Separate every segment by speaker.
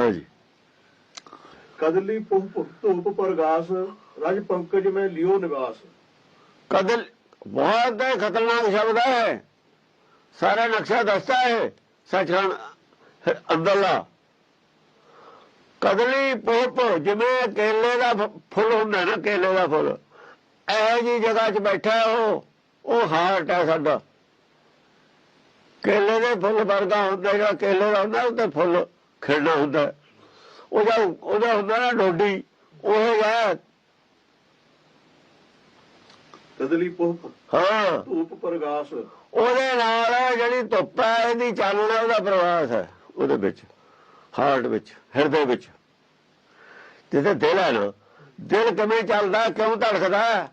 Speaker 1: ਹਾਂਜੀ।
Speaker 2: ਕਦਲੀ ਪੁੰਪ ਧੂਪ ਪ੍ਰਗਾਸ ਰਜ ਪੰਕਜ ਮੈਂ ਲਿਓ ਨਿਵਾਸ।
Speaker 1: ਕਦਲ ਬਹੁਤ ਹੈ ਖਤਰਨਾਕ ਸ਼ਬਦ ਹੈ। ਸਾਰਾ ਨਕਸ਼ਾ ਦੱਸਦਾ ਹੈ ਸੱਚਖੰਡ ਅੰਦਰਲਾ। ਕਦਲੀ ਪੋਪ ਜਿਵੇਂ ਕੇਲੇ ਦਾ ਫੁੱਲ ਹੁੰਦਾ ਨਾ ਕੇਲੇ ਦਾ ਫੁੱਲ। ਇਹੋ ਜੀ ਜਗ੍ਹਾ 'ਚ ਬੈਠਾ ਉਹ ਉਹ ਹਾਰਟ ਹੈ ਸਾਡਾ। ਕੇਲੇ ਦੇ ਫੁੱਲ ਵਰਗਾ ਹੁੰਦਾ ਜਿਹੜਾ ਕੇਲੇ ਦਾ ਹੁੰਦਾ ਉਹਦੇ ਫੁੱਲ। ਖਿੜਨਾ ਹੁੰਦਾ। ਉਹਦਾ ਉਹਦਾ ਹੁੰਦਾ ਨਾ ਡੋਡੀ ਉਹ ਹੈ
Speaker 2: ਕਦਲੀ ਪੁੰਪ
Speaker 1: ਹਾਂ
Speaker 2: ਧੂਪ ਪ੍ਰਗਾਸ
Speaker 1: ਉਹਦੇ ਨਾਲ ਜਿਹੜੀ ਧੁੱਪ ਹੈ ਇਹਦੀ ਚਾਨਣਾ ਉਹਦਾ ਪ੍ਰਵਾਸ ਹੈ ਉਹਦੇ ਵਿੱਚ ਹਾਰਟ ਵਿੱਚ ਹਿਰਦੇ ਵਿੱਚ ਜਿੱਥੇ ਦਿਲ ਹੈ ਨਾ ਦਿਲ ਕਿਵੇਂ ਚੱਲਦਾ ਕਿਉਂ ਧੜਕਦਾ?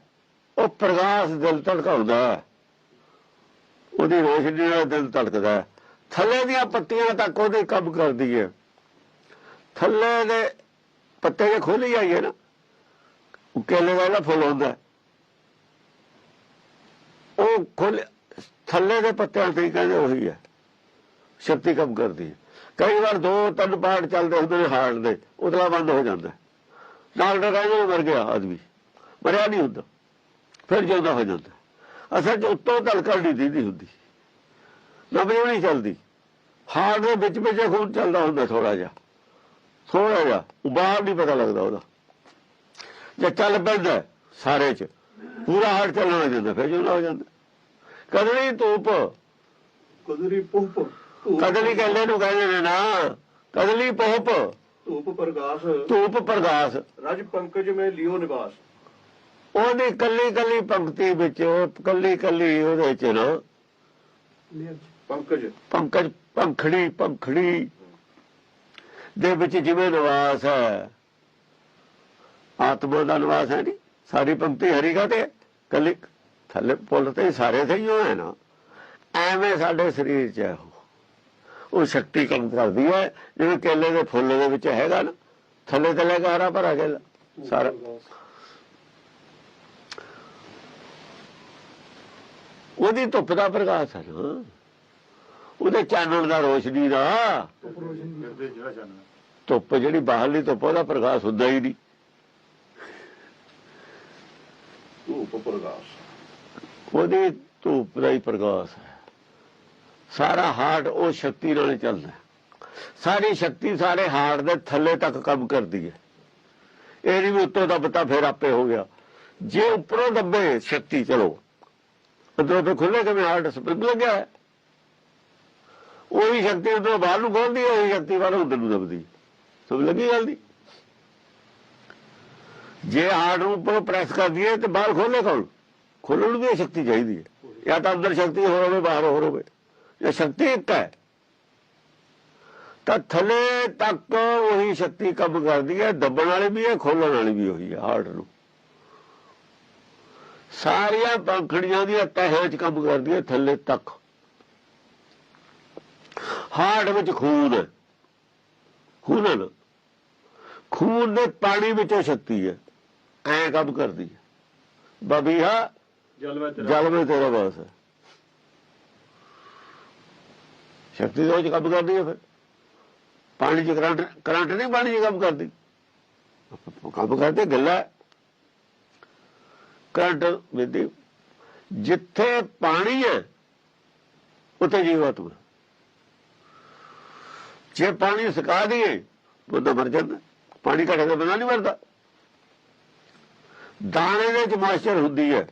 Speaker 1: ਉਹ ਪ੍ਰਕਾਸ਼ ਦਿਲ ਧੜਕਾਉਂਦਾ। ਉਹਦੀ ਰੋਸ਼ਨੀ ਨਾਲ ਦਿਲ ਧੜਕਦਾ। ਥੱਲੇ ਦੀਆਂ ਪੱਤੀਆਂ ਤੱਕ ਉਹਦੇ ਕੰਮ ਕਰਦੀ ਹੈ ਥੱਲੇ ਦੇ ਪੱਤੇ ਜੇ ਖੋਲੀ ਜਾਈਏ ਨਾ, ਉਹ ਕੇਲੇ ਦਾ ਜਿਹੜਾ ਫੁੱਲ ਹੁੰਦਾ ਉਹ ਖੋਲ ਥੱਲੇ ਦੇ ਪੱਤਿਆਂ ਤੇ ਕਹਿੰਦੇ ਉਹੀ ਹੈ। ਸ਼ਕਤੀ ਕੰਮ ਕਰਦੀ ਹੈ। ਕਈ ਵਾਰ ਦੋ ਤਿੰਨ ਪਾਰਟ ਚੱਲਦੇ ਹੁੰਦੇ ਨੇ ਹਾਰਟ ਦੇ, ਉਤਲਾ ਬੰਦ ਹੋ ਜਾਂਦਾ ਹੈ। ਡਾਕਟਰ ਕਹਿੰਦੇ ਮਰ ਗਿਆ ਆਦਮੀ, ਮਰਿਆ ਨਹੀਂ ਹੁੰਦਾ, ਫਿਰ ਜਿਉਂਦਾ ਹੋ ਜਾਂਦਾ ਅਸਲ 'ਚ ਉੱਤੋਂ ਧੜਕਣ ਨਹੀਂ ਦੀਦੀ ਹੁੰਦੀ ਨਬਜ਼ ਨਹੀਂ ਚੱਲਦੀ। ਹਾਰਟ ਦੇ ਵਿੱਚ ਵਿੱਚ ਖੂਨ ਚੱਲਦਾ ਹੁੰਦਾ ਥੋੜਾ ਜਿਹਾ। ਥੋੜਾ ਜਿਹਾ ਉਹ ਬਾਹਰ ਨਹੀਂ ਪਤਾ ਲੱਗਦਾ ਉਹਦਾ। ਜੇ ਚੱਲ ਪੈਂਦਾ ਸਾਰੇ 'ਚ ਪੂਰਾ ਹਾਰਟ ਚੱਲਣ ਲੱਗ ਜਾਂਦਾ ਫਿਰ ਹੋ ਜਾਂਦਾ? ਕਦਲੀ ਧੂਪ।
Speaker 2: ਕਦਲੀ ਪੁੰਪ
Speaker 1: ਕਦਲੀ ਕਹਿੰਦੇ ਨੂੰ ਕਹਿੰਦੇ ਨੇ ਨਾ ਕਦਲੀ ਪੋਪ।
Speaker 2: ਧੂਪ ਪ੍ਰਗਾਸ।
Speaker 1: ਧੂਪ ਪ੍ਰਗਾਸ।
Speaker 2: ਰਜ ਪੰਕਜ ਮੈਂ ਲਿਓ ਨਿਵਾਸ।
Speaker 1: ਉਹਦੀ ਕੱਲੀ ਕੱਲੀ ਪੰਕਤੀ ਵਿੱਚ ਕੱਲੀ ਕੱਲੀ ਉਹਦੇ ਚ ਨਾ
Speaker 2: ਪੰਕਜ।
Speaker 1: ਪੰਕਜ ਪੰਖੜੀ ਪੰਖੜੀ। ਦੇ ਵਿੱਚ ਜਿਵੇਂ ਨਿਵਾਸ ਹੈ। ਆਤਮਾ ਦਾ ਨਿਵਾਸ ਹੈ ਨਹੀਂ ਸਾਰੀ ਪੰਕਤੀ ਹਰੀ ਕਾ ਤੇ ਕੱਲੀ ਥੱਲੇ ਪੁੱਲ ਤੇ ਸਾਰੇ ਸਹੀ ਹੋਏ ਨਾ ਐਵੇਂ ਸਾਡੇ ਸਰੀਰ ਚ ਹੈ ਉਹ। ਸ਼ਕਤੀ ਕੰਮ ਕਰਦੀ ਹੈ। ਜਿਵੇਂ ਕੇਲੇ ਦੇ ਫੁੱਲ ਦੇ ਵਿੱਚ ਹੈਗਾ ਨਾ। ਥੱਲੇ ਥੱਲੇ ਗਾਰਾ ਭਰਾ ਗਿਆ ਸਾਰਾ। ਉਹਦੀ ਧੁੱਪ ਦਾ ਪ੍ਰਕਾਸ਼ ਹੈ ਨਾ। ਉਹਦੇ ਚਾਨਣ ਦਾ ਰੋਸ਼ਨੀ ਦਾ। ਧੁੱਪ ਜਿਹੜੀ ਬਾਹਰਲੀ ਧੁੱਪ ਉਹਦਾ ਪ੍ਰਕਾਸ਼ ਹੁੰਦਾ ਹੀ ਨਹੀਂ।
Speaker 2: ਧੂਪ ਪ੍ਰਗਾਸ
Speaker 1: ਉਹਦੀ ਧੂਪ ਦਾ ਹੀ ਪ੍ਰਕਾਸ਼ ਹੈ। ਸਾਰਾ ਹਾਰਟ ਉਹ ਸ਼ਕਤੀ ਨਾਲ ਚੱਲਦਾ। ਸਾਰੀ ਸ਼ਕਤੀ ਸਾਰੇ ਹਾਰਟ ਦੇ ਥੱਲੇ ਤੱਕ ਕੰਮ ਕਰਦੀ ਹੈ। ਇਹ ਨਹੀਂ ਵੀ ਉੱਤੋਂ ਦੱਬਤਾ ਫਿਰ ਆਪੇ ਹੋ ਗਿਆ। ਜੇ ਉੱਪਰੋਂ ਦੱਬੇ ਸ਼ਕਤੀ ਚਲੋ। ਅੰਦਰੋਂ ਤੇ ਖੁੱਲੇ ਕਿਵੇਂ ਹਾਰਟ ਸਪਰਿੰਗ ਲੱਗਿਆ ਹੈ? ਉਹੀ ਸ਼ਕਤੀ ਅੰਦਰੋਂ ਬਾਹਰ ਨੂੰ ਖੋਲਦੀ ਹੈ ਉਹੀ ਸ਼ਕਤੀ ਬਾਹਰੋਂ ਅੰਦਰ ਨੂੰ ਦੱਬਦੀ ਹੈ। ਸਮਝ ਲੱਗੀ ਗੱਲ ਦੀ? ਜੇ ਹਾਰਟ ਨੂੰ ਉੱਪਰੋਂ ਪ੍ਰੈਸ ਕਰ ਦਈਏ ਤੇ ਬਾਹਰ ਖੋਲੇ ਕੌਣ ਖੋਲਣ ਨੂੰ ਵੀ ਇਹ ਸ਼ਕਤੀ ਚਾਹੀਦੀ ਹੈ। ਜਾਂ ਤਾਂ ਅੰਦਰ ਸ਼ਕਤੀ ਹੋਰ ਹੋਵੇ, ਬਾਹਰ ਹੋਰ ਹੋਵੇ। ਇਹ ਸ਼ਕਤੀ ਇੱਕ ਹੈ, ਤਾਂ ਥੱਲੇ ਤੱਕ ਉਹੀ ਸ਼ਕਤੀ ਕੰਮ ਕਰਦੀ ਹੈ, ਦੱਬਣ ਵਾਲੀ ਵੀ ਹੈ ਖੋਲਣ ਵਾਲੀ ਵੀ ਉਹੀ ਹੈ ਹਾਰਟ ਨੂੰ। ਸਾਰੀਆਂ ਪੰਖੜੀਆਂ ਦੀਆਂ ਤਹਿਆਂ 'ਚ ਕੰਮ ਕਰਦੀ ਹੈ ਥੱਲੇ ਤੱਕ। ਹਾਰਟ ਵਿੱਚ ਖੂਨ ਹੈ। ਖੂਨ ਹੈ ਖੂਨ ਦੇ ਪਾਣੀ ਵਿੱਚੋਂ ਸ਼ਕਤੀ ਹੈ। ਐ ਕੰਮ ਕਰਦੀ ਹੈ। ਬਬੀਹਾ
Speaker 2: ਜਲਵਾ
Speaker 1: ਜਲ ਵਿੱਚ ਤੇਰਾ ਵਾਸ ਹੈ। ਸ਼ਕਤੀ ਦੇ ਵਿੱਚ ਕੰਮ ਕਰਦੀ ਹੈ ਫਿਰ। ਪਾਣੀ ਚ ਕਰੰਟ ਕਰੰਟ ਨਹੀਂ ਪਾਣੀ ਚ ਕੰਮ ਕਰਦੀ। ਕੰਮ ਕਰਦੇ ਗੱਲਾਂ। ਕਰੰਟ ਵਿਧੀ ਜਿੱਥੇ ਪਾਣੀ ਹੈ ਉੱਥੇ ਜੀਵਾਤਮਾ। ਜੇ ਪਾਣੀ ਸੁਕਾ ਦਈਏ ਬੰਦਾ ਮਰ ਜਾਂਦਾ। ਪਾਣੀ ਘਟੇ ਤਾਂ ਬਿਨਾਂ ਨਹੀਂ ਮਰਦਾ ਦਾਣੇ ਦੇ ਵਿੱਚ ਮੋਇਸਚਰ ਹੁੰਦੀ ਹੈ।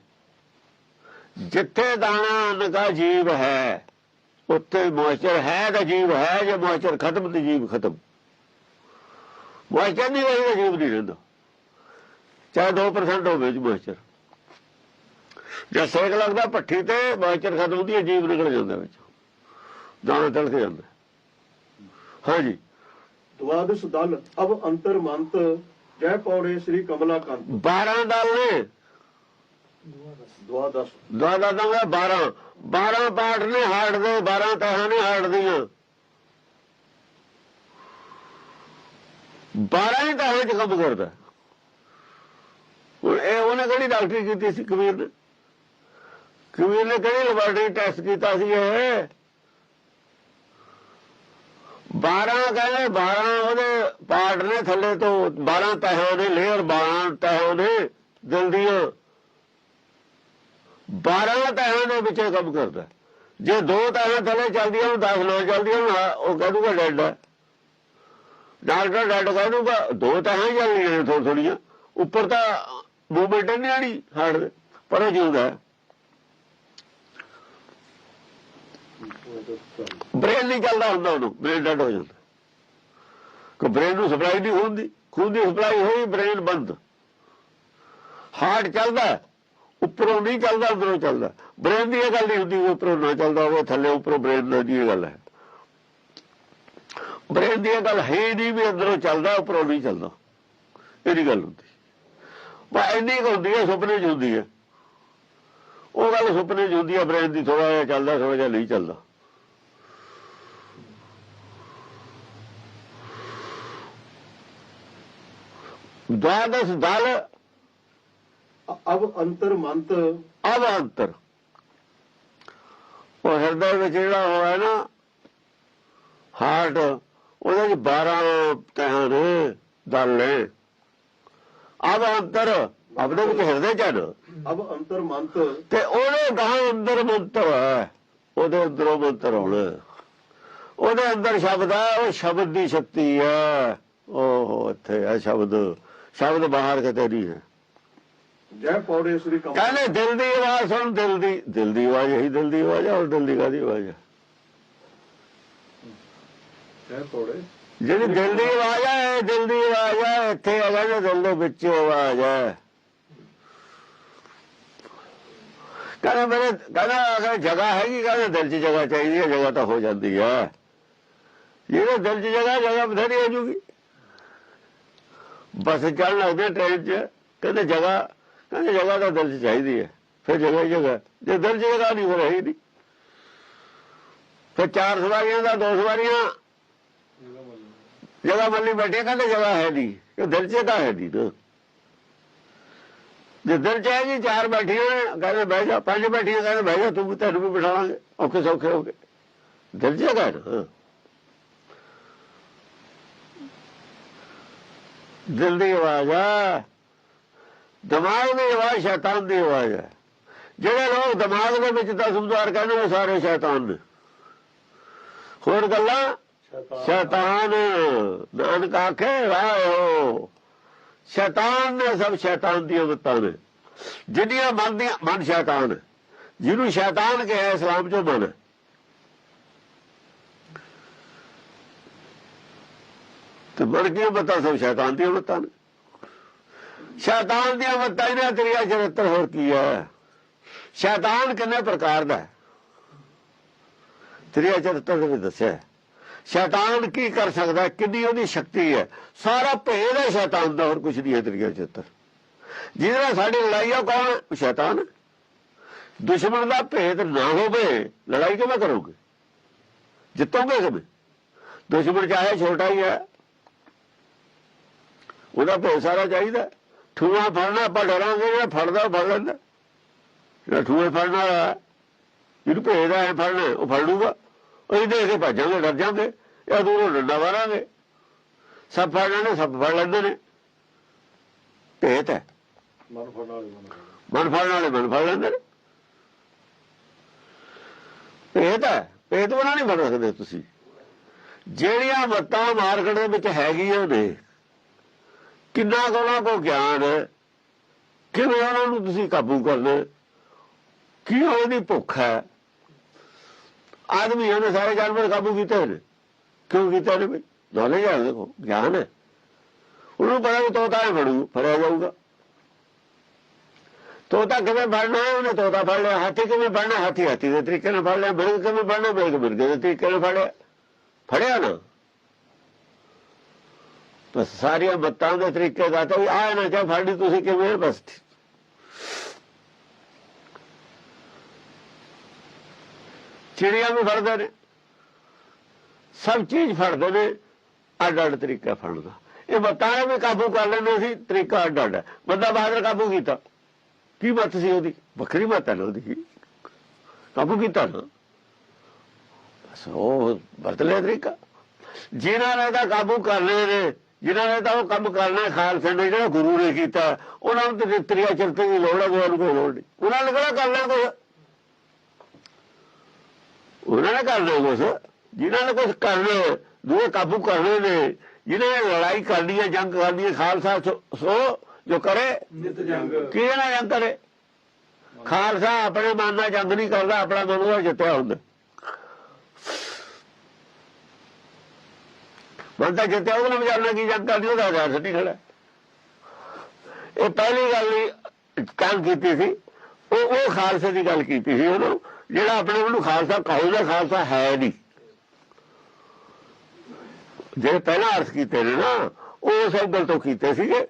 Speaker 1: ਜਿੱਥੇ ਦਾਣਾ ਅੰਨ ਦਾ ਜੀਵ ਹੈ, ਉੱਥੇ ਮੋਇਸਚਰ ਹੈ ਤਾਂ ਜੀਵ ਹੈ, ਜੇ ਮੋਇਸਚਰ ਖਤਮ ਤੇ ਜੀਵ ਖਤਮ। ਮੋਇਸਚਰ ਨਹੀਂ ਰਹੇਗਾ ਜੀਵ ਨਹੀਂ ਰਹਿੰਦਾ। ਚਾਹੇ 2% ਹੋਵੇ ਜੀ ਮੋਇਸਚਰ ਜੇ ਸੇਕ ਲੱਗਦਾ ਭੱਠੀ ਤੇ ਮੋਇਸਚਰ ਖਤਮ ਹੁੰਦੀ ਹੈ, ਜੀਵ ਨਿਕਲ ਜਾਂਦਾ ਵਿੱਚ। ਦਾਣਾ ਤੜਕ ਜਾਂਦਾ। ਹਾਂਜੀ।
Speaker 2: ਦਵਾਦਸ ਦਲ ਅਬ ਅੰਤਰ ਮੰਤ ਜੈ ਪੌੜੇ ਸ੍ਰੀ ਕਮਲਾ ਕੰਤ
Speaker 1: 12 ਦਲ ਨੇ
Speaker 2: ਦਵਾਦਸ
Speaker 1: ਦਾ ਦਾ ਦਾ 12 12 ਪਾਠ ਨੇ ਹਾਰਟ ਦੇ 12 ਤਹਾਂ ਨੇ ਹਾਰਟ ਦੀਆਂ 12 ਹੀ ਤਹਾਂ ਚ ਕੰਮ ਕਰਦਾ। ਹੁਣ ਇਹ ਉਹਨੇ ਕਿਹੜੀ ਡਾਕਟਰੀ ਕੀਤੀ ਸੀ ਕਬੀਰ ਨੇ? ਕਬੀਰ ਨੇ ਕਿਹੜੀ ਲੈਬੋਰਟਰੀ ਟੈਸਟ ਕੀਤਾ ਸੀ ਇਹ? 12 ਕਹਿੰਦੇ 12 ਉਹਦੇ ਪਾਰਟ ਨੇ ਥੱਲੇ ਤੋਂ 12 ਤਹਿ ਨੇ ਲੇਅਰ 12 ਤਹਿ ਨੇ ਦਿਲ ਦੀਆਂ 12 ਤਹਾਂ ਦੇ ਵਿੱਚ ਕੰਮ ਕਰਦਾ। ਜੇ ਦੋ ਤਹਿ ਥੱਲੇ ਚੱਲਦੀਆਂ ਉਹ 10 ਨਾ ਚੱਲਦੀਆਂ ਉਹ ਕਹਿ ਦੂਗਾ ਡੈਡ। ਹੈ ਡਾਕਟਰ ਡੈਡ ਕਹਿ ਦੂਗਾ ਦੋ ਤਹਿ ਹੀ ਚੱਲਦੀਆਂ ਨੇ ਥੋੜ੍ਹ ਥੋੜੀਆਂ ਉੱਪਰ ਤਾਂ ਮੂਵਮੈਂਟ ਨਹੀਂ ਆਣੀ ਹਾਰਟ ਪਰ ਉਹ ਜਿਉਂਦਾ ਹੈ ਬ੍ਰੇਨ ਨਹੀਂ ਚੱਲਦਾ ਹੁੰਦਾ ਉਹਨੂੰ, ਬ੍ਰੇਨ ਡੈਡ ਹੋ ਜਾਂਦਾ। ਕਿ ਬ੍ਰੇਨ ਨੂੰ ਸਪਲਾਈ ਨਹੀਂ ਹੁੰਦੀ, ਖੂਨ ਦੀ ਸਪਲਾਈ ਹੋਈ, ਬ੍ਰੇਨ ਬੰਦ। ਹਾਰਟ ਚੱਲਦਾ, ਉੱਪਰੋਂ ਨਹੀਂ ਚੱਲਦਾ, ਅੰਦਰੋਂ ਚੱਲਦਾ। ਬ੍ਰੇਨ ਦੀ ਇਹ ਗੱਲ ਨਹੀਂ ਹੁੰਦੀ, ਉੱਪਰੋਂ ਨਾ ਚੱਲਦਾ ਉਹ ਥੱਲੇ ਉੱਪਰੋਂ ਬ੍ਰੇਨ ਦੀ ਇਹ ਗੱਲ ਹੈ। ਬ੍ਰੇਨ ਦੀ ਇਹ ਗੱਲ ਹੈ ਹੀ ਨਹੀਂ ਵੀ ਅੰਦਰੋਂ ਚੱਲਦਾ, ਉੱਪਰੋਂ ਨਹੀਂ ਚੱਲਦਾ। ਇਹਦੀ ਗੱਲ ਹੁੰਦੀ। ਬਸ ਇੰਨੀ ਕੁ ਹੁੰਦੀ ਹੈ, ਸੁਪਨੇ 'ਚ ਹੁੰਦੀ ਹੈ। ਉਹ ਗੱਲ ਸੁਪਨੇ 'ਚ ਹੁੰਦੀ ਹੈ, ਬ੍ਰੇਨ ਦੀ ਥੋੜਾ ਜਿਹਾ ਚੱਲਦਾ ਥੋੜਾ ਜਿਹਾ ਨਹੀਂ ਚੱਲਦਾ। द्वादश दल
Speaker 2: ਅਬ ਅੰਤਰ ਮੰਤ
Speaker 1: ਅਬ ਅੰਤਰ ਉਹ ਹਿਰਦੇ ਵਿੱਚ ਜਿਹੜਾ ਹੋਇਆ ਨਾ ਹਾਰਟ ਉਹਦੇ ਵਿੱਚ 12 ਤਹਾਂ ਨੇ ਦਲ ਨੇ ਅਬ ਅੰਤਰ ਆਪਣੇ ਵਿੱਚ ਹਿਰਦੇ ਚੱਲ
Speaker 2: ਅਬ ਅੰਤਰ ਮੰਤ
Speaker 1: ਤੇ ਉਹਦੇ ਗਾਂ ਅੰਦਰ ਮੰਤਰ ਹੈ ਉਹਦੇ ਅੰਦਰੋਂ ਮੰਤਰ ਹੋਣਾ ਉਹਦੇ ਅੰਦਰ ਸ਼ਬਦ ਹੈ ਉਹ ਸ਼ਬਦ ਦੀ ਸ਼ਕਤੀ ਹੈ ਉਹ ਇੱਥੇ ਹੈ ਸ਼ਬਦ ਸ਼ਬਦ ਬਾਹਰ ਕਿਤੇ ਨਹੀਂ ਹੈ।
Speaker 2: ਜੈ ਪੌੜੇ ਸ੍ਰੀ ਕਮਲ।
Speaker 1: ਕਹਿੰਦੇ ਦਿਲ ਦੀ ਆਵਾਜ਼ ਸੁਣ ਦਿਲ ਦੀ ਦਿਲ ਦੀ ਆਵਾਜ਼ ਇਹੀ ਦਿਲ ਦੀ ਆਵਾਜ਼ ਹੈ ਔਰ ਦਿਲ ਦੀ ਕਾਦੀ ਆਵਾਜ਼ ਹੈ
Speaker 2: ਜੈ ਪੌੜੇ।
Speaker 1: ਜਿਹੜੀ ਦਿਲ ਦੀ ਆਵਾਜ਼ ਹੈ ਦਿਲ ਦੀ ਆਵਾਜ਼ ਹੈ ਇੱਥੇ ਨਾ ਦਿਲ ਦੇ ਵਿੱਚ ਆਵਾਜ਼ ਹੈ ਕਹਿੰਦਾ ਮੇਰੇ ਕਹਿੰਦਾ ਅਗਰ ਜਗ੍ਹਾ ਹੈਗੀ ਕਹਿੰਦਾ ਦਿਲ 'ਚ ਜਗ੍ਹਾ ਚਾਹੀਦੀ ਹੈ ਜਗ੍ਹਾ ਤਾਂ ਹੋ ਜਾਂਦੀ ਹੈ ਜਿਹੜੇ ਦਿਲ 'ਚ ਜਗ੍ਹਾ ਜਗ੍ਹਾ ਬਥੇਰੀ ਹੋ ਜੂਗੀ। ਬਸ ਚੱਲ ਲੱਗਦੇ ਟ੍ਰੇਨ 'ਚ, ਕਹਿੰਦੇ ਜਗ੍ਹਾ ਕਹਿੰਦੇ ਜਗ੍ਹਾ ਤਾਂ ਦਿਲ 'ਚ ਚਾਹੀਦੀ ਹੈ। ਫਿਰ ਜਗ੍ਹਾ ਹੀ ਜਗ੍ਹਾ, ਜੇ ਦਿਲ 'ਚ ਜਗ੍ਹਾ ਨਹੀਂ ਹੋ ਰਹੀ ਨਹੀਂ। ਫਿਰ ਚਾਰ ਸਵਾਰੀਆਂ ਦਾ ਦੋ ਸਵਾਰੀਆਂ। ਜਗ੍ਹਾ ਮੱਲੀ ਬੈਠੇ, ਕਹਿੰਦੇ ਜਗ੍ਹਾ ਹੈ ਨਹੀਂ ਕਿ ਦਿਲ 'ਚ ਜਗ੍ਹਾ ਹੈ ਨਹੀਂ ਨਾ ਜੇ ਦਿਲ 'ਚ ਹੈ ਜੀ, ਚਾਰ ਬੈਠੀਆਂ, ਕਹਿੰਦੇ ਬਹਿ ਜਾ, ਪੰਜ ਬੈਠੀਆਂ, ਕਹਿੰਦੇ ਬਹਿ ਜਾ, ਤੂੰ ਵੀ ਤੈਨੂੰ ਵੀ ਬਿਠਾਵਾਂਗੇ ਔਖੇ ਸੌਖੇ ਹੋ ਗਏ। ਦਿਲ 'ਚ ਹੈ ਨਾ ਦਿਲ ਦੀ ਆਵਾਜ਼ ਆ। ਦਿਮਾਗ ਦੀ ਆਵਾਜ਼ ਸ਼ੈਤਾਨ ਦੀ ਆਵਾਜ਼ ਹੈ ਜਿਹੜੇ ਲੋਕ ਦਿਮਾਗ ਦੇ ਵਿੱਚ ਦਸਮਦਾਰ ਕਹਿੰਦੇ ਨੇ ਸਾਰੇ ਸ਼ੈਤਾਨ ਨੇ। ਹੋਰ ਗੱਲਾਂ? ਸ਼ੈਤਾਨ। ਨਾਨਕ ਆਖੇ ਰਾਹੋ ਸ਼ੈਤਾਨ ਨੇ ਸਭ ਸ਼ੈਤਾਨ ਦੀਆਂ ਮਤਾਂ ਨੇ। ਜਿੰਨੀਆਂ ਮਨ ਦੀਆਂ ਮਨ ਸ਼ੈਤਾਨ। ਜਿਹਨੂੰ ਸ਼ੈਤਾਨ ਕਿਹਾ ਇਸਲਾਮ ਚੋਂ ਮਨ। ਹੈ। ਤੇ ਮਨ ਦੀਆਂ ਮਤਾਂ ਸਭ ਸ਼ੈਤਾਨ ਦੀਆਂ ਮਤਾਂ ਨੇ। ਸ਼ੈਤਾਨ ਦੀਆਂ ਮਤਾਂ ਇਹਨਾਂ ਤੇਰੀਆ ਚਰਿੱਤਰ ਹੋਰ ਕੀ ਹੈ? ਸ਼ੈਤਾਨ ਕਿੰਨੇ ਪ੍ਰਕਾਰ ਦਾ ਹੈ? ਤੇਰੀਆ ਚਰਿੱਤਰ ਵਿੱਚ ਦੱਸਿਆ ਸ਼ੈਤਾਨ ਕੀ ਕਰ ਸਕਦਾ ਕਿੰਨੀ ਉਹਦੀ ਸ਼ਕਤੀ ਹੈ? ਸਾਰਾ ਭੇਦ ਹੈ ਸ਼ੈਤਾਨ ਦਾ, ਹੋਰ ਕੁਝ ਨਹੀਂ ਹੈ ਤੇਰੀਆ ਚਰਿੱਤਰ। ਜਿਹਦੇ ਨਾਲ ਸਾਡੀ ਲੜਾਈ ਆ, ਉਹ ਕੌਣ ਉਹ ਸ਼ੈਤਾਨ ਦੁਸ਼ਮਣ ਦਾ ਭੇਦ ਨਾ ਹੋਵੇ, ਲੜਾਈ ਕਿਵੇਂ ਕਰੋਗੇ? ਜਿੱਤੋਗੇ ਕਿਵੇਂ? ਦੁਸ਼ਮਣ ਚਾਹੇ ਛੋਟਾ ਹੀ ਹੈ ਉਹਦਾ ਭੇਦ ਸਾਰਾ ਚਾਹੀਦਾ। ਠੂਆ ਫੜਨਾ ਆਪਾਂ ਡਰਾਂਗੇ ਜਿਹੜਾ ਫੜਦਾ ਉਹ ਫੜ ਲੈਂਦਾ। ਜਿਹੜਾ ਠੂਏ ਫੜਨ ਜਿਹਨੂੰ ਭੇਦ ਹੈ ਫੜਨਾ ਉਹ ਫੜ ਲੂਗਾ। ਅਸੀਂ ਦੇਖ ਕੇ ਭੱਜਾਂਗੇ ਡਰ ਜਾਵਾਂਗੇ ਜਾਂ ਦੂਰੋਂ ਡੰਡਾ ਮਾਰਾਂਗੇ। ਸਭ ਫੜ ਲੈਣੇ ਸਭ ਫੜ ਲੈਂਦੇ ਨੇ। ਭੇਦ ਹੈ।
Speaker 2: ਮਨ ਫੜਨ ਵਾਲੇ ਮਨ
Speaker 1: ਮਨ ਫੜਨ ਵਾਲੇ ਮਨ ਫੜ ਲੈਂਦੇ ਨੇ। ਭੇਦ ਹੈ। ਭੇਦ ਬਣਾ ਨਹੀਂ ਬਣ ਸਕਦੇ ਤੁਸੀਂ। ਜਿਹੜੀਆਂ ਮੱਤਾਂ ਮਾਰਕੀਟ ਦੇ ਵਿੱਚ ਹੈਗੀਆਂ ਨੇ ਕਿੰਨਾ ਕੁ ਉਹਨਾਂ ਕੋ ਗਿਆਨ ਹੈ ਕਿਵੇਂ ਉਹਨਾਂ ਨੂੰ ਤੁਸੀਂ ਕਾਬੂ ਕਰਨਾ? ਕੀ ਉਹਦੀ ਭੁੱਖ ਹੈ? ਆਦਮੀ ਉਹਨੇ ਸਾਰੇ ਜਾਨਵਰ ਕਾਬੂ ਕੀਤੇ ਹੋਏ ਨੇ। ਕਿਉਂ ਕੀਤੇ ਨੇ ਵੀ? ਨੌਲੇਜ ਹੈ ਦੇਖੋ, ਗਿਆਨ ਹੈ। ਉਹਨੂੰ ਪਤਾ ਵੀ ਤੋਤਾ ਹੀ ਫੜੂ ਫੜਿਆ ਜਾਊਗਾ। ਤੋਤਾ ਕਿਵੇਂ ਫੜਨਾ ਉਹਨੇ ਤੋਤਾ ਫੜ ਲਿਆ, ਹਾਥੀ ਕਿਵੇਂ ਫੜਨਾ ਹਾਥੀ ਹਾਥੀ ਦੇ ਤਰੀਕੇ ਨਾਲ ਫੜ ਲਿਆ, ਬਿਰਗ ਕਿਵੇਂ ਫੜਨਾ ਬਿਰਗ ਬਿਰਗ ਦੇ ਤਰੀਕੇ ਨਾਲ ਫੜਿਆ ਫੜਿਆ ਨਾ। ਬਸ ਸਾਰੀਆਂ ਬੱਤਾਂ ਦੇ ਤਰੀਕੇ ਦਾ ਤਾਂ ਵੀ ਆਏ ਨਾ ਚਾ ਫੜਨੀ ਤੁਸੀਂ ਕਿਵੇਂ ਬਸ ਚਿੜੀਆਂ ਵੀ ਫੜਦੇ ਨੇ। ਸਭ ਚੀਜ਼ ਫੜਦੇ ਨੇ, ਅੱਡ ਅੱਡ ਤਰੀਕਾ ਫੜਦਾ। ਇਹ ਬੱਤਾਂ ਵੀ ਕਾਬੂ ਕਰ ਲੈਂਦੇ ਸੀ, ਤਰੀਕਾ ਅੱਡ ਅੱਡ। ਬੰਦਾ ਬਹਾਦਰ ਕਾਬੂ ਕੀਤਾ। ਕੀ ਮਤ ਸੀ ਉਹਦੀ? ਵੱਖਰੀ ਮਤ ਹੈ ਨਾ ਉਹਦੀ। ਕਾਬੂ ਕੀਤਾ ਨਾ। ਬਸ ਉਹ ਬਦਲਿਆ ਤਰੀਕਾ। ਜਿਨ੍ਹਾਂ ਨੇ ਤਾਂ ਕਾਬੂ ਲਏ ਨੇ ਜਿਨ੍ਹਾਂ ਨੇ ਤਾਂ ਉਹ ਕੰਮ ਕਰਨਾ ਖਾਲਸੇ ਨੇ ਜਿਹੜਾ ਗੁਰੂ ਨੇ ਕੀਤਾ ਉਹਨਾਂ ਨੂੰ ਤੇ ਤ੍ਰਿਆ ਚਰਤੇ ਦੀ ਲੋੜ ਹੈ ਕੋਈ ਨੂੰ ਲੋੜ ਨਹੀਂ। ਉਹਨਾਂ ਨੇ ਕਿਹੜਾ ਕਰਨਾ ਕੁਝ ਉਹਨਾਂ ਨੇ ਕਰਨਾ ਕੁਝ ਜਿਨ੍ਹਾਂ ਨੇ ਕੁਝ ਕਰਨਾ ਦੂਏ ਕਾਬੂ ਕਰਨੇ ਨੇ ਜਿਨ੍ਹਾਂ ਨੇ ਲੜਾਈ ਕਰਨੀ ਹੈ ਜੰਗ ਕਰਨੀ ਹੈ ਖਾਲਸਾ ਸੋ- ਜੋ ਕਰੇ
Speaker 2: ਨਿਤ ਜੰਗ।
Speaker 1: ਕਿਹਦੇ ਨਾਲ ਜੰਗ ਕਰੇ? ਖਾਲਸਾ ਆਪਣੇ ਮਨ ਨਾਲ ਜੰਗ ਨਹੀਂ ਕਰਦਾ ਆਪਣਾ ਮਨ ਉਹ ਜਿੱਤਿਆ ਹੁੰਦਾ। ਬੰਦਾ ਜਿੱਤਿਆ ਉਹਨੇ ਵਿਚਾਰਨਾ ਕੀ ਜੰਗ ਕਰਦੀ, ਉਹਦਾ ਹਜ਼ਾਰ ਸੱਟੀ ਖੜਾ। ਇਹ ਪਹਿਲੀ ਗੱਲ ਹੀ ਕੰਮ ਕੀਤੀ ਸੀ। ਉਹ ਉਹ ਖਾਲਸੇ ਦੀ ਗੱਲ ਕੀਤੀ ਸੀ ਉਹਨੂੰ, ਜਿਹੜਾ ਆਪਣੇ ਉਹਨੂੰ ਖਾਲਸਾ ਕਹੂਗਾ ਖਾਲਸਾ ਹੈ ਨਹੀਂ। ਜਿਹੜੇ ਪਹਿਲਾਂ ਅਰਥ ਕੀਤੇ ਨੇ ਨਾ, ਉਹ ਸਭ ਗੱਲ ਤੋਂ ਕੀਤੇ ਸੀਗੇ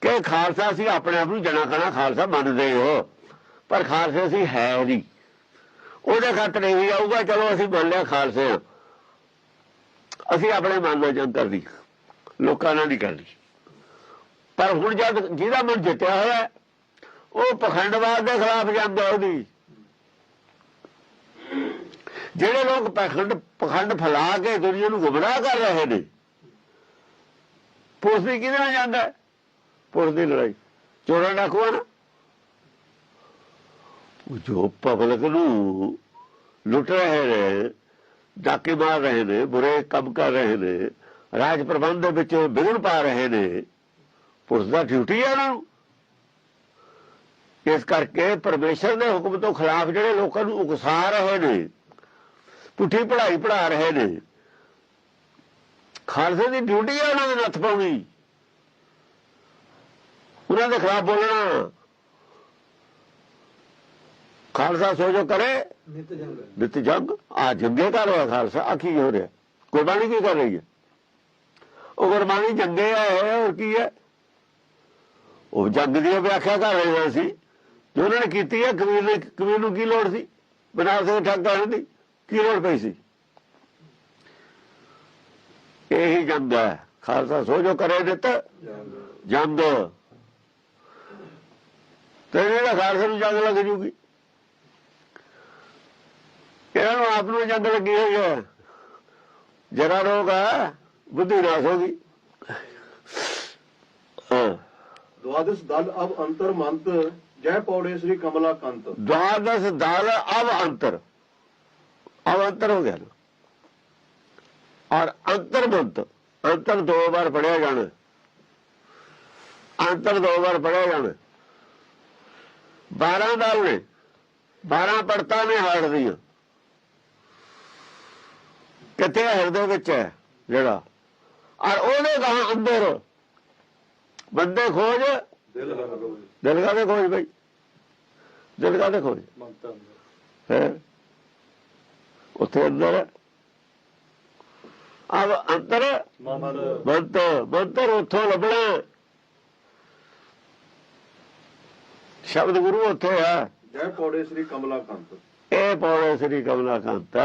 Speaker 1: ਕਿ ਖਾਲਸਾ ਸੀ ਆਪਣੇ ਆਪ ਨੂੰ ਜਣਾ ਕਣਾ ਖਾਲਸਾ ਮੰਨਦੇ ਹੋ, ਪਰ ਖਾਲਸੇ ਸੀ ਹੈ ਨਹੀਂ। ਉਹਦੇ ਖਾਤਰ ਨਹੀਂ ਆਊਗਾ, ਚਲੋ ਅਸੀਂ ਮੰਨ ਲਿਆ ਖਾਲਸੇ ਹਾਂ। ਅਸੀਂ ਆਪਣੇ ਮਨ ਨਾਲ ਜੰਗ ਕਰਨੀ, ਲੋਕਾਂ ਨਾਲ ਨਹੀਂ ਕਰਨੀ। ਪਰ ਹੁਣ ਜਦ ਜਿਹਦਾ ਮਨ ਜਿੱਤਿਆ ਹੋਇਆ, ਉਹ ਪਖੰਡਵਾਦ ਦੇ ਖਿਲਾਫ ਜਾਂਦਾ ਉਹਦੀ। ਜਿਹੜੇ ਲੋਕ ਪਖੰਡ ਪਖੰਡ ਫੈਲਾ ਕੇ ਦੁਨੀਆ ਨੂੰ ਗੁੰਮਰਾਹ ਕਰ ਰਹੇ ਨੇ, ਪੁਲਿਸ ਦੀ ਕਿਹਦੇ ਨਾਲ ਜਾਂਦਾ? ਪੁਲਿਸ ਦੀ ਲੜਾਈ। ਚੋਰਾਂ ਡਾਕੂਆਂ ਨਾਲ ਜੋ ਪਬਲਿਕ ਨੂੰ ਲੁੱਟ ਰਹੇ ਨੇ ਡਾਕੇ ਮਾਰ ਰਹੇ ਨੇ, ਬੁਰੇ ਕੰਮ ਕਰ ਰਹੇ ਨੇ, ਰਾਜ ਪ੍ਰਬੰਧ ਦੇ ਵਿੱਚ ਵਿਗੜ ਪਾ ਰਹੇ ਨੇ, ਪੁਲਿਸ ਦਾ ਡਿਊਟੀ ਹੈ ਉਹਨਾਂ ਨੂੰ। ਇਸ ਕਰਕੇ ਪਰਮੇਸ਼ਰ ਦੇ ਹੁਕਮ ਤੋਂ ਖਿਲਾਫ ਜਿਹੜੇ ਲੋਕਾਂ ਨੂੰ ਉਕਸਾ ਰਹੇ ਨੇ, ਪੁੱਠੀ ਪੜਾਈ ਪੜ੍ਹਾ ਰਹੇ ਨੇ, ਖਾਲਸੇ ਦੀ ਡਿਊਟੀ ਹੈ ਉਹਨਾਂ ਦੇ ਨੱਥ ਪਾਉਣੀ। ਉਹਨਾਂ ਦੇ ਖਿਲਾਫ ਬੋਲਣਾ। ਖਾਲਸਾ ਸੋਚੋ ਕਰੇ।
Speaker 2: ਨਿਤ ਜੰਗ।
Speaker 1: ਆ ਜੰਗੇ ਕਰ ਰਿਹਾ ਖਾਲਸਾ ਆ ਕੀ ਹੋ ਰਿਹਾ? ਗੁਰਬਾਣੀ ਕੀ ਕਰ ਰਹੀ ਹੈ? ਉਹ ਗੁਰਬਾਣੀ ਜੰਗੇ ਆ ਹੋਰ ਕੀ ਹੈ? ਉਹ ਜੰਗ ਦੀ ਵਿਆਖਿਆ ਕਰ ਰਹੇ ਸੀ। ਜੋ ਉਹਨਾਂ ਨੇ ਕੀਤੀ ਹੈ ਕਬੀਰ ਨੇ ਕਬੀਰ ਨੂੰ ਕੀ ਲੋੜ ਸੀ? ਬਨਾਰਸ ਦੇ ਠੱਗ ਕਰਨ ਦੀ ਕੀ ਲੋੜ ਪਈ ਸੀ? ਇਹੀ ਜੰਗ ਹੈ। ਖਾਲਸਾ ਸੋਚੋ ਕਰੇ
Speaker 2: ਜੰਗ।
Speaker 1: ਜੰਗ। ਤੇ ਜਿਹੜਾ ਖਾਲਸੇ ਨੂੰ ਜੰਗ ਲੱਗ ਜੂਗੀ। ਇਹਨਾਂ ਨੂੰ ਆਪ ਨੂੰ ਜੰਗ ਲੱਗੀ ਹੋਈ ਹੈ? ਜਰਾ ਰੋਗ ਹੈ ਬੁੱਧੀ ਨਾਸ ਹੋ ਗਈ। ਹਾਂ।
Speaker 2: ਦਵਾਦਸ ਦਲ ਅਬ ਅੰਤਰ ਮੰਤ ਜੈ ਪੌੜੇ ਸ੍ਰੀ ਕਮਲਾ ਕੰਤ।
Speaker 1: ਦਵਾਦਸ ਦਲ ਅਬ ਅੰਤਰ। ਅੰਤਰ ਹੋ ਗਿਆ। ਨਾ ਔਰ ਅੰਤਰਮੰਤ ਅੰਤਰ ਦੋ ਵਾਰ ਪੜਿਆ ਜਾਣਾ। ਅੰਤਰ ਦੋ ਵਾਰ ਪੜਿਆ ਜਾਣਾ। 12 ਦਲ ਨੇ। 12 ਪੜਤਾ ਨੇ ਹਾੜ ਦੀਆਂ। ਕਿੱਥੇ ਹੈ ਹਿਰਦੇ ਵਿੱਚ? ਹੈ ਜਿਹੜਾ। ਔਰ ਉਹਦੇ ਗਾਂ ਅੰਦਰ ਬੰਦੇ ਖੋਜ।
Speaker 2: ਦਿਲ
Speaker 1: ਦਿਲ ਕਾਹਦੇ ਖੋਜ ਬਈ। ਦਿਲ ਕਾਹਦੇ ਖੋਜ। ਹੈ? ਉੱਥੇ ਅੰਦਰ। ਅਬ ਅੰਤਰ
Speaker 2: ਮੰਤ
Speaker 1: ਬੰਤ ਬੰਤਰ ਉੱਥੋਂ ਲੱਭਣਾ। ਸ਼ਬਦ ਗੁਰੂ ਉੱਥੇ ਆ।
Speaker 2: ਜੈ ਪੌੜੇ ਸ੍ਰੀ ਕਮਲਾ ਕੰਤ
Speaker 1: ਇਹ ਪੌੜੇ ਸ੍ਰੀ ਕਮਲਾਕਾਂਤ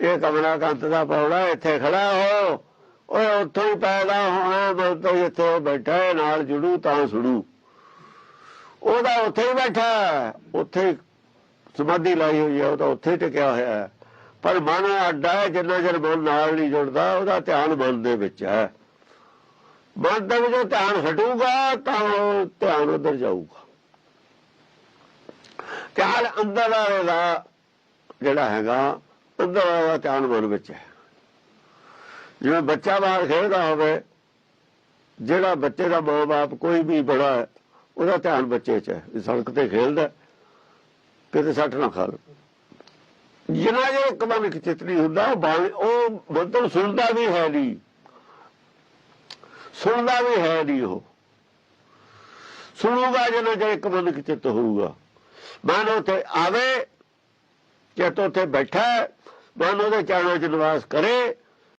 Speaker 1: ਇਹ ਕਮਲਾਕਾਂਤ ਦਾ ਪੌੜਾ ਇੱਥੇ ਖੜਾ ਹੋ। ਓਏ ਉੱਥੋਂ ਹੀ ਪੈਦਾ ਹੋਣਾ ਬੰਤੋ ਤਾਂ ਇੱਥੇ ਬੈਠਾ ਨਾਲ ਜੁੜੂ ਤਾਂ ਸੁਣੂ ਉਹਦਾ ਉੱਥੇ ਹੀ ਬੈਠਾ ਉੱਥੇ ਸਮਾਧੀ ਲਾਈ ਹੋਈ ਹੈ, ਉਹ ਤਾਂ ਉੱਥੇ ਹੀ ਟਿਕਿਆ ਹੋਇਆ ਹੈ। ਪਰ ਮਨ ਅੱਡਾ ਹੈ, ਜਿੰਨਾ ਚਿਰ ਮਨ ਨਾਲ ਨਹੀਂ ਜੁੜਦਾ, ਉਹਦਾ ਧਿਆਨ ਮਨ ਦੇ ਵਿੱਚ ਹੈ। ਮਨ ਦਾ ਵਿੱਚੋਂ ਧਿਆਨ ਹਟੂਗਾ, ਤਾਂ ਉਹ ਧਿਆਨ ਉਧਰ ਜਾਊਗਾ। ਧਿਆਨ ਅੰਦਰ ਵਾਲੇ ਜਿਹੜਾ ਹੈਗਾ ਅੰਦਰ ਵਾਲੇ ਧਿਆਨ ਮਨ ਵਿੱਚ ਹੈ। ਜਿਵੇਂ ਬੱਚਾ ਬਾਹਰ ਖੇਡਦਾ ਹੋਵੇ, ਜਿਹੜਾ ਬੱਚੇ ਦਾ ਮਾਂ-ਬਾਪ ਕੋਈ ਵੀ ਬੜਾ ਉਹਦਾ ਧਿਆਨ ਬੱਚੇ 'ਚ ਹੈ ਸੜਕ ਤੇ ਖੇਡਦਾ ਕਿਤੇ ਸੱਟ ਨਾ ਖਾ ਲਵੇ ਜਿੰਨਾ ਜੇ ਇੱਕ ਮਨ ਨਹੀਂ ਹੁੰਦਾ, ਉਹ ਬਾਣੀ, ਉਹ ਮਤਲਬ ਸੁਣਦਾ ਵੀ ਹੈ ਨਹੀਂ। ਸੁਣਦਾ ਵੀ ਹੈ ਨਹੀਂ ਉਹ। ਸੁਣੂਗਾ ਜਿੰਨਾ ਜੇ ਇੱਕ ਮਨ ਇੱਕ ਚਿੱਤ ਹੋਊਗਾ। ਮਨ ਉੱਥੇ ਆਵੇ, ਚਿੱਤ ਉੱਥੇ ਬੈਠਾ ਹੈ, ਮਨ ਉਹਦੇ ਚਰਨਾਂ 'ਚ ਨਿਵਾਸ ਕਰੇ